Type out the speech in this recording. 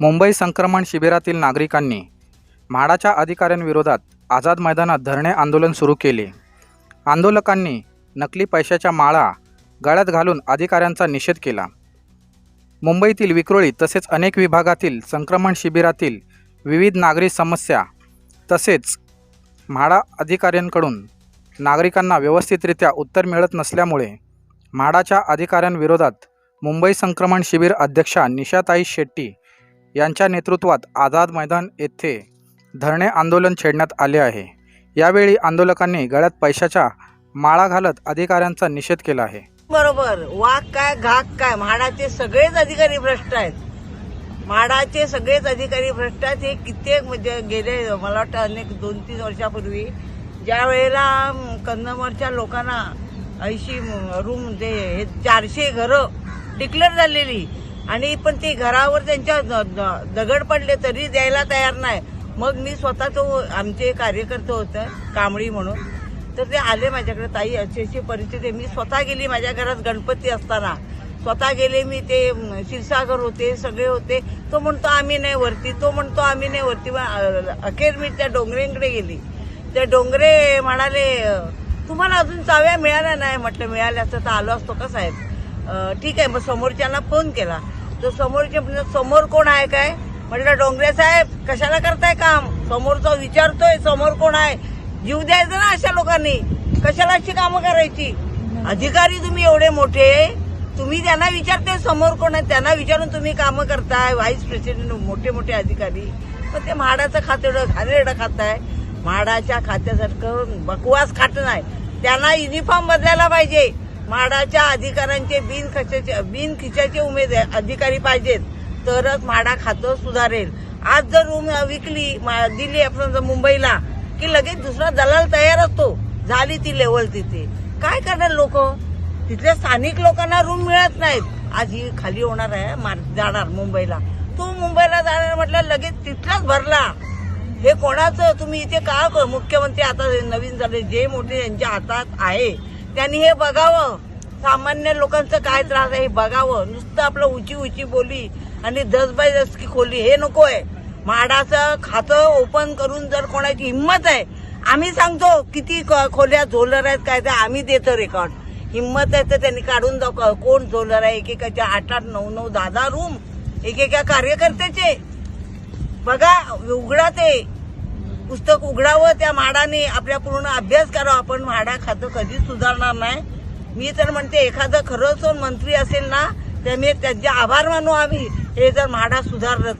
मुंबई संक्रमण शिबिरातील नागरिकांनी म्हाडाच्या अधिकाऱ्यांविरोधात आझाद मैदानात धरणे आंदोलन सुरू केले. आंदोलकांनी नकली पैशाच्या माळा गळ्यात घालून अधिकाऱ्यांचा निषेध केला. मुंबईतील विक्रोळी तसेच अनेक विभागातील संक्रमण शिबिरातील विविध नागरी समस्या तसेच म्हाडा अधिकाऱ्यांकडून नागरिकांना व्यवस्थितरित्या उत्तर मिळत नसल्यामुळे म्हाडाच्या अधिकाऱ्यांविरोधात मुंबई संक्रमण शिबिर अध्यक्षा निशाताई शेट्टी यांच्या नेतृत्वात आझाद मैदान येथे धरणे आंदोलन छेडण्यात आले आहे. यावेळी आंदोलकांनी गळ्यात पैशाच्या माळा घालत अधिकाऱ्यांचा निषेध केला आहे. बरोबर. वाघ काय घाक काय? म्हाडाचे सगळेच अधिकारी भ्रष्ट आहेत. म्हाडाचे सगळेच अधिकारी भ्रष्ट आहेत. हे कित्येक म्हणजे गेले मला वाटतं अनेक दोन तीन वर्षापूर्वी. ज्या वेळेला कन्नमरच्या लोकांना ऐंशी रूम ते हे चारशे घरं डिक्लेअर झालेली आणि पण ते घरावर त्यांच्या द- द- दगड पडले तरी द्यायला तयार नाही. मग मी स्वतः तो आमचे कार्यकर्ते होतं कांबळी म्हणून. तर ते आले माझ्याकडे. ताई अशी अशी परिस्थिती मी स्वतः गेली माझ्या घरात गणपती असताना. स्वतः गेले मी ते शिरसागर क्षीरसागर होते सगळे होते. तो म्हणतो आम्ही नाही वरती. तो म्हणतो आम्ही नाही वरती. अखेर मी त्या डोंगरेंकडे गेली. त्या डोंगरे म्हणाले तुम्हाला अजून चाव्या मिळाल्या नाही? म्हटलं मिळाल्या असतं तर आलो असतो का साहेब? ठीक आहे मग समोरच्यांना फोन केला. तर समोरचे म्हणजे, समोर कोण आहे काय? म्हटलं डोंगरे साहेब कशाला करताय काम? समोरचा विचारतोय समोर कोण आहे? जीव द्यायचा ना अशा लोकांनी. कशाला अशी कामं करायची? अधिकारी तुम्ही एवढे मोठे तुम्ही त्यांना विचारते समोर कोण आहे? त्यांना विचारून तुम्ही कामं करताय व्हाईस प्रेसिडेंट मोठे मोठे अधिकारी. पण ते म्हाडाचं खातेडं घाणेरडं खाताय. म्हाडाच्या खात्यासारखं बकवास खात नाही. त्यांना युनिफॉर्म बदलायला पाहिजे. म्हाडाच्या अधिकाऱ्यांचे बिन खिशाचे बिन खिशाचे उमेद अधिकारी पाहिजेत. तरच म्हाडा खातं सुधारेल. आज जर रूम विकली मा- दिली आपण मुंबईला की लगेच दुसरा दलाल तयार असतो झाली ती लेवल तिथे. काय करणार लोक? तिथल्या स्थानिक लोकांना रूम मिळत नाहीत. आज ही खाली होणार आहे मार- जाणार मुंबईला. तू मुंबईला जाणार म्हटलं लगेच तिथलाच भरला. हे कोणाचं? तुम्ही इथे का मुख्यमंत्री आता नवीन झाले जे मोठे यांच्या हातात आहे. त्यांनी हे बघावं. सामान्य लोकांचं काय त्रास आहे हे बघावं. नुसतं आपलं उची उची बोली आणि दसबाई दसकी खोली हे नको आहे म्हाडाचं खातं ओपन करून जर कोणाची हिंमत आहे आम्ही सांगतो किती क- खोल्या झोलर आहेत काय ते आम्ही देतो रेकॉर्ड. हिंमत आहे तर त्यांनी काढून दाखव कोण झोलर आहे? एकेकाच्या आठ आठ नऊ नऊ दहा दहा रूम एकेका कार्यकर्त्याचे. बघा उघडा ते. पुस्तक उघडावं त्या म्हाडाने आपल्या पूर्ण अभ्यास करावा. आपण म्हाडा खातं कधीच सुधारणार नाही. मी तर म्हणते एखादं खरंच मंत्री असेल ना त्यामुळे त्यांचे आभार मानू आम्ही. हे जर म्हाडा सुधारलं